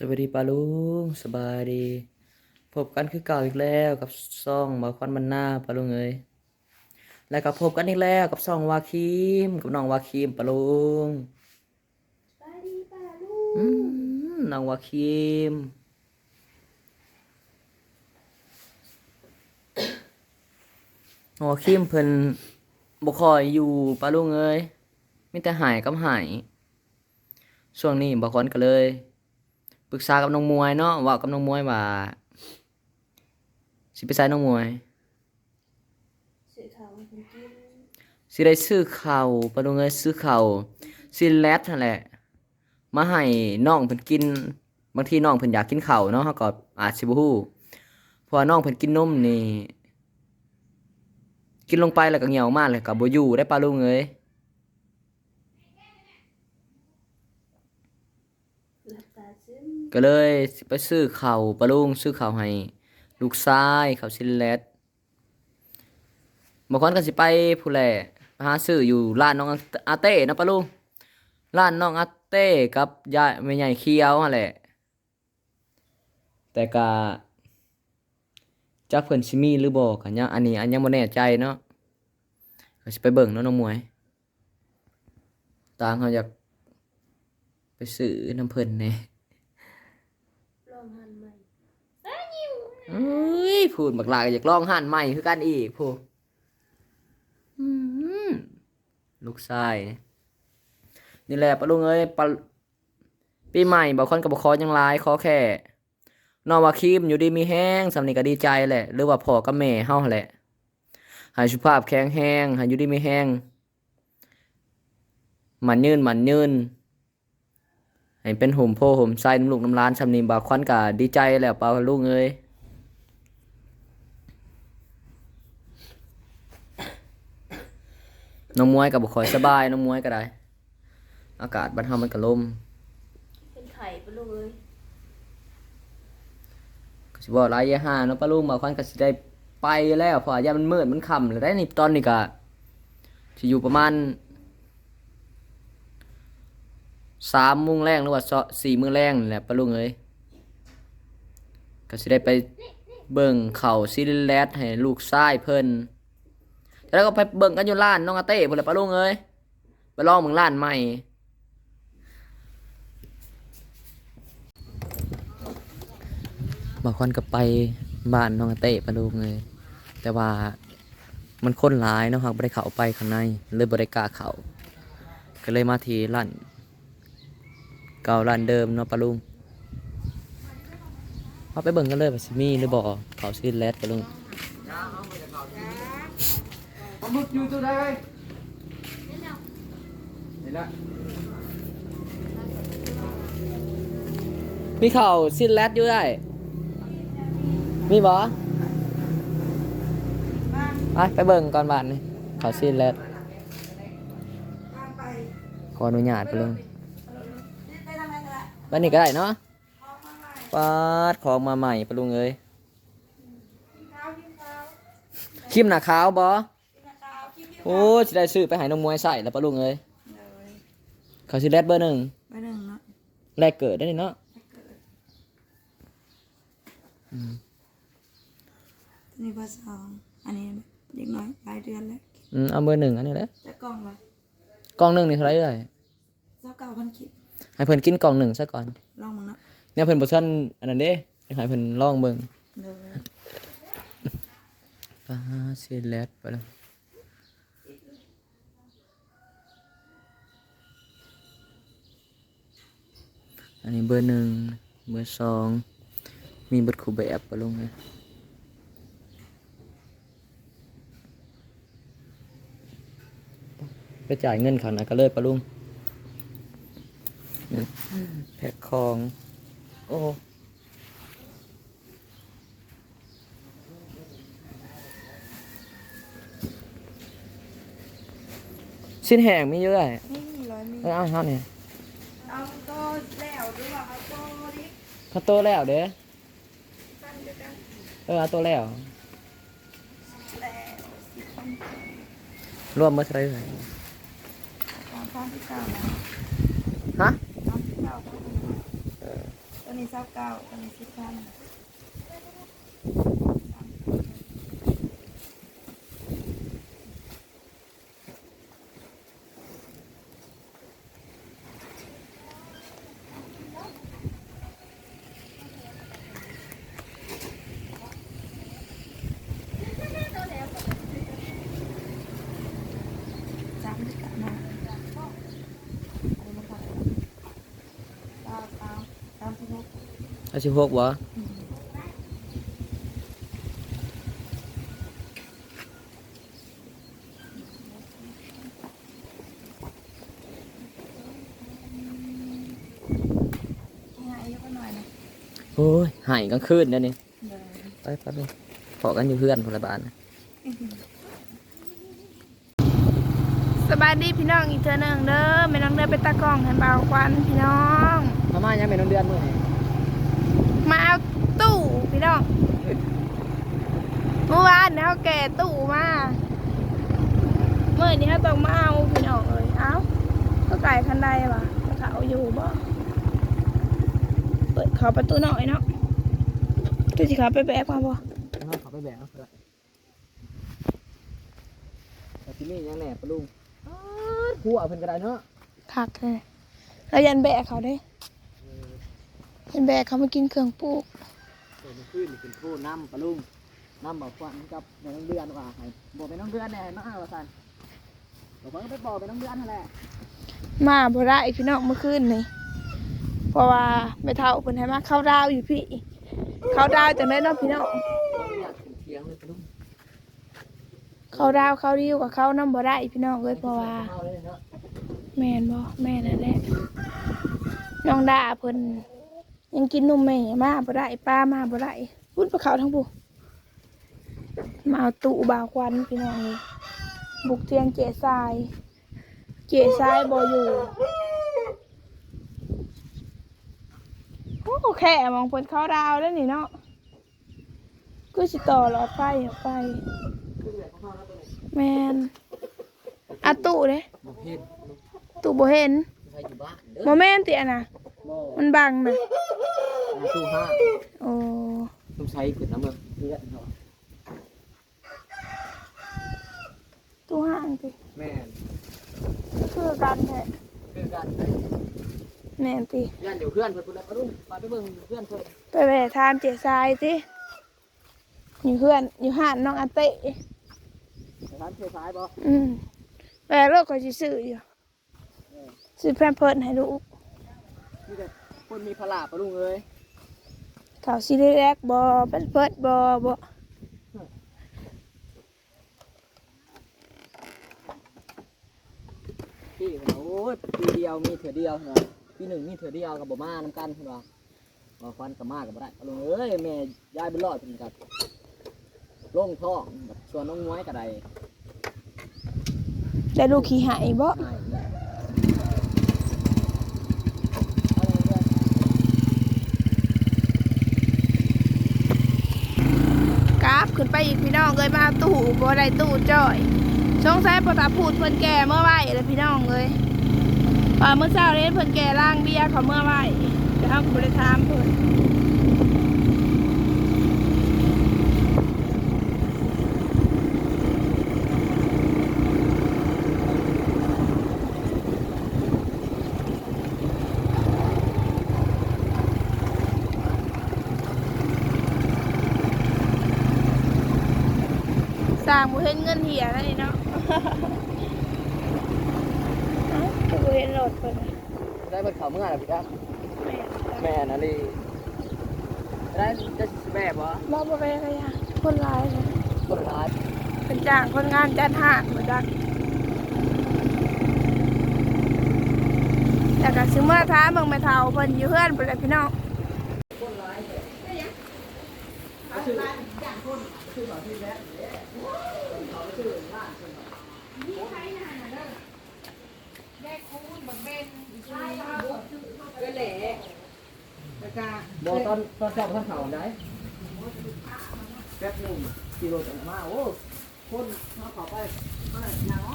สวัสดีปาลุงสบายดี พบกันคือเก่าอีกแล้วกับซ่องมาควันมันหน้าปาลุงเอ้ยแล้วก็พบกันอีกแล้วกับซ่องวาคิมกับน้องวาคิมปาลุงไปดีป่าลูอืกมน้องวาคิมน้องวาคิมเพิ่นบ่ค่อยอยู่ปาลุงเอ้ยมีแต่หายกับหายช่วงนี้บ่คอนก็เลย ปรึกษากับน้องมวยเนาะเว่ากับน้องมวยว่าสิไปใส่น้องมวยสื่อข่าวมันกินสิได้ซื้อข้าวปะลุงเอ้ยซื้อข้าวซิแลตนั่นแหละ มาให้น้องเพิ่นกิน บางทีน้องเพิ่นอยากกินข้าวเนาะเฮาก็อาจสิบ่ฮู้เพราะว่าน้องเพิ่นกินนมนี่ กินลงไปแล้วก็เหี่ยวมากเลยก็บ่อยู่ได้ปะลุงเอ้ย หลับตาซึม ก็เลยไปซื้อเข้าวปะลุงซื้อเข้าให้ลูกชายเข้าซิแลตบางคนก็สิไปผู้และไปหาซื้ออยู่ร้านน้องอาเต้นะปะลุงร้านน้องอาเต้กับยายแม่ใหญ่เคียวหั่นแหละ แต่ก็จักเพิ่นสิมีหรือบ่ก็ยังอันนี้อันยังบ่แน่ใจเนาะก็สิไปเบิ่งเนาะน้องมวยตางเขาอยากไปซื้อน้ำเพิ่นแหน่ ลองหันใหม่ เอ้ยพูดบักลาก็อยากลองหันใหม่คือกันอีกพูลูกชายนี่แหละปะลุงเอ้ยปะปีใหม่บางคนก็บ่ขอยังหลายขอแค่นอว่าคีมอยู่ดีมีแห้งสำนีก็ดีใจแหละ หรือว่าพ่อกับแม่เฮาแหละให้สุภาพแข็งแรงให้อยู่ดีมีแห้งมันยืนมันยืนให้เป็นห่มโพห่มไส้น้ำลูกน้ำร้านสำนีบางคนก็ดีใจแล้วปะลุงเอ้ย น้องมวยกับบุคอยสบายน้องมวยก็ได้ อากาศบ้านเฮามันก็ลมเป็นไข่ป่าลูกเอ้ยก็สิบ่หลายอยาห้าเนาะป้าลุงบางคนก็สิได้ไปแล้วเพราะว่ายามมันมืดมันค่ำแล้วได้นี่ตอนนี้ก็สิอยู่ประมาณสามโมงแรงหรือว่าสี่โมงแรงนี่แหละป้าลุงเอ้ยก็สิได้ไปเบิ่งเขาซิลิแลตให้ลูกชายเพิ่น แล้วก็ไปเบิ่งกันอยู่ร้านน้องอาเต้พุ่นแหละป้าลุงเอ้ยไปลองเบิ่งร้านใหม่บางคนก็ไปบ้านน้องอาเต้ปะลูกเลยแต่ว่ามันคนหลายเนาะครับบ่ได้เขาไปข้างในเลยบ่ได้กล้าเขาก็เลยมาที่ร้านเก่าร้านเดิมเนาะปะลุงเอาไปเบิ่งกันเลยว่าสิมีหรือบ่เขาซิแลดปะลุงาหมึกอยู่ตัวใดนี่ละมีเขาซิแลดอยู่ได้ มีบ่ไปไปเบิ่งก่อนบ้านนี่เขาซิแลดขออนุญาตปะลุงบ้านนี้ก็ได้เนาะปาดของมาใหม่ปะลุงเอ้ยครีมหนาขาวบอ โอ้จะได้ซื้อไปให้น้องมวยใส่แล้วปะลุงเอ้ยเขาซื้อแรดเบอร์หนึ่งไปหนึ่งเนาะแรกเกิดได้นี่เนาะนี่เบอร์สองอันนี้เด็กน้อยปลายเดือนแล้วอืมเอาเบอร์หนึ่งอันนี้แหละจะกล่องวะกล่องหนึ่งนี่เท่าไหรเอ่ยเจ้าเก่าพันคิดให้เพิ่นกินกล่องหนึ่งซะก่อนลองมึงเนาะเนี่ยเพิ่นบ่ทันอันนั้นเด้ให้เพิ่นลองเบิ่งเดี๋ยวปาซื้อแรดไปแล้ว อันนี้เบอร์หนึ่งเบอร์สองมีเบทคูแบบปะลุงเลยไปจ่ายเงินเขานะก็เลยปะลุงนี่แพ็คของ โอ้ชิ้นแห้งมีเยอะเลยนี่ร้อยมีเออเอาเท่านี้เอาโตแล้วหรือว่าเอาโตดิ เขาโตแล้วเด้เออเอาโตแล้วแล้วรวมมาใช่ไหมฮะตัวนี้เศร้าเก้าตัวนี้สิบพันสามสิบกันนะอันนี้มันเท่าไหร่เก้าเก้าสามสิบหก อาสิบหกวะง่ายยกไปหน่อยนะโอ้ยหายกลางคืนเดี๋ยวนี้เดินไปไปไปขอกันอยู่เพื่อนพลบาลนะสบายดีพี่น้องอีกเทื่อหนึงเด้อแม่น้องเด้อไปตากล้องให้เบาควันพี่น้อง มาม่ายังเป็นน้องเดือนมื้อนี้ มาเอาตู้พี่น้องเมื่อวานเนี่ยเขาแก่ตู้มาเมื่อนี้เขาต้องมาเอาพี่น้องเอ้ยเอ้าก็ไก่คันใดวะเขาอยู่บ่เปิดเขาประตูหน่อยเนาะตู้สิเขาไปแบกมาบ่เอาเขาไปแบกเอาเถอะแต่ที่นี่ยังแหน่ปะลุงอ้าวหัวเพิ่นก็ได้เนาะคักเลยแล้วยันแบกเขาเด้ ยันแบกเขามากินเครื่องปลูกเดี๋ยวมันขึ้นนี่เป็นผู้นำปะลุงนำบอกว่ากับแม่น้องเดือนว่าให้บอกแม่น้องเดือนแหน่ให้มาเอาว่าซั่นบอกว่าก็ไปบอกแม่น้องเดือนนั่นแหละมาบ่ได้พี่น้องเมื่อคืนนี่เพราะว่าไม่เท่าเพิ่นให้มาเข้าดาวอยู่พี่ เข้าดาวจังได้เนาะพี่น้องอยากขึ้นเทียงเลยปะลุงเข้าดาวเข้าดิวกับเข้าน้ำบ่ได้พี่น้องเอ้ยเพราะว่าเอาเลยเนาะแม่นบ่แม่นั่นแหละน้องดาเพิ่น ยังกินนมแม่มาบ่ได้ป้ามาบ่ได้พุ่นไปเขาทั้งผู้มาเอาตู้บ่าวควันพี่น้องบุกเทียงเจทราย เจทรายบ่อยู่โอ้แค่มองเพิ่นเข้าดาวแล้วนี่เนาะก็สิต่อหลอดไฟออกไป แมนอะตู้เด้บ่เห็นตู้บ่เห็นใครอยู่บ้านเด้อบ่แม่นติอะนะ มันบังนะหาตู้ห้าโอ้ต้องใช้ขึ้นน้ำมันเลือดเนาะตู้ห่างติแม่นคือกันแท้คือกันแม่นติย่านเดี๋ยวเพื่อนเพิ่นพุ่นแล้วปะลุงมาไปเบิ่งเพื่อนเพิ่นไปแหวะทานเจทรายติอยู่เพื่อนอยู่ห้านน้องอาเต้ไปร้านเทซ้ายบ่อืมแหวะโลกก็สิซื้ออยู่ซื้อแพมเพิร์สให้ลูก มีแต่คนมีพลาปะลุงเอ้ยเขาสิได้แรกบ่แพมเพิร์สบ่บ่พี่เพิ่นว่าโอ้ยปีเดียวมีเถื่อเดียวเนาะปีหนึ่งมีเถื่อเดียวกับบ่มานํกันเพิ่นว่าบ่ควันกับมากับบ่ได้ปะลุงเอ้ยแม่ยายเป็นรอดเพิ่นก็ลงท้องแบบชวนน้องม้วยก็ได้ได้ลูกขี้หายบ่ให้เนี่ยเอาเลยเพื่อน กราฟ ขึ้นไปอีกพี่น้องเลยมาตู้บ่ได้ตู้จ้อยสงสัยพอตาพูดเพิ่นแก่เมื่อไหร่เลยพี่น้องเลยเมื่อเช้าเล่นเพิ่นแก่ล่างเบียเขาเมื่อไหร่เดี๋ยวเฮาก็บ่ได้ถามเพิ่น ห็นเงินเหียแล้วนี่เนาะเอ้าก็บ่เห็นรถเพิ่นน่ะได้เพิ่นเข้าเมื่อแล้วพี่ครับแม่นแม่นาลีได้จะสิแบบวะบ่บ่ไปกะยะคนหลายเลยคนร้ายเป็นจ้างคนงานจัดหาดบ่จักแต่ก็สิเมื่อท้ามเบิ่งแม่เฒ่าเพิ่นอยู่เฮือนพุ่นแหละพี่น้อง บอตอนตอนจับท่านเขาได้แป๊บหนึงกิโลจังมาโอ้คนมาขาไปมาหนาว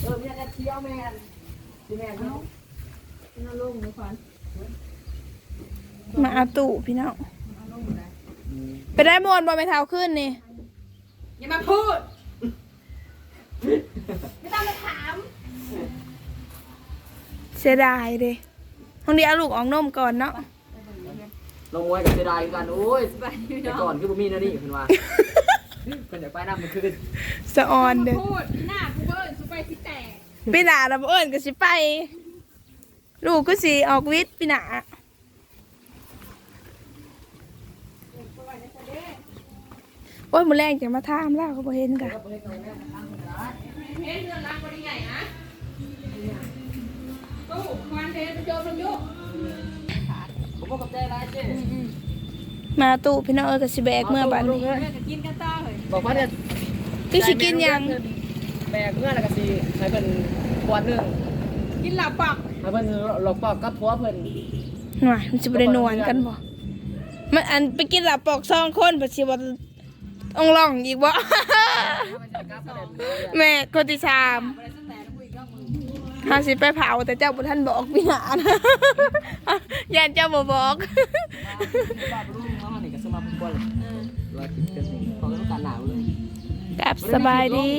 เออเมีอะไรเที่ยวแมนที่แมนเนาะน่าลงเลยก่อนมาอาตู้พี่น้องไปได้มวนบ่ไปเท้าขึ้นนี่อย่ามาพูด ไม่ต้องมาถามเสียดายเด้ห้องนี้เอาลูกออกนมก่อนเนาะลงมวยกับเสียดายกันโอ้ยแต่ก่อนคือบ่มีนะนี่เพิ่นว่าเพิ่นอยากไปนำมันคืนสะออนเด้อพูดหน้ากูเบิ้ลสุไปสิแตกพี่หนาเราเอิญก็สิไป ลูกก็สิออกวิทย์พี่หนาโอ้ยมือแรงจะมาทามล่าเขาบ่เห็นกะ เฮ้ยเรื่องรักคนใหญ่นะตู้ควันเทนโยนลงยุกผมบ่กับใจร้ายเจ้มาตู้พี่น้องเอิญก็สิแบกเมื่อบัดนี้เพื่อนจะกินกันต่อเลยบอกว่าเนี่ยพี่สิกินหยังแบกเมื่อแล้วก็สิให้เพิ่นขวดหนึงกินหลับปักให้เพิ่นหลอกปอกกับผัวเพิ่นหน่อยมันสิบ่ได้นวลกันบ่มันอันไปกินหลับปอกซองคนบ่สิว่า องล่องอีกบ่ แม่คนที่สามเฮาสิไปเผาแต่เจ้าบ่ทันบอกพี่หนานะย่านเจ้าบ่บอกบ้าบ่รู้มานี่ก็สมาเพิ่นบ่เลยว่ากินกันนี่เขาก็ต้องการหนาวเลยกับสบายดี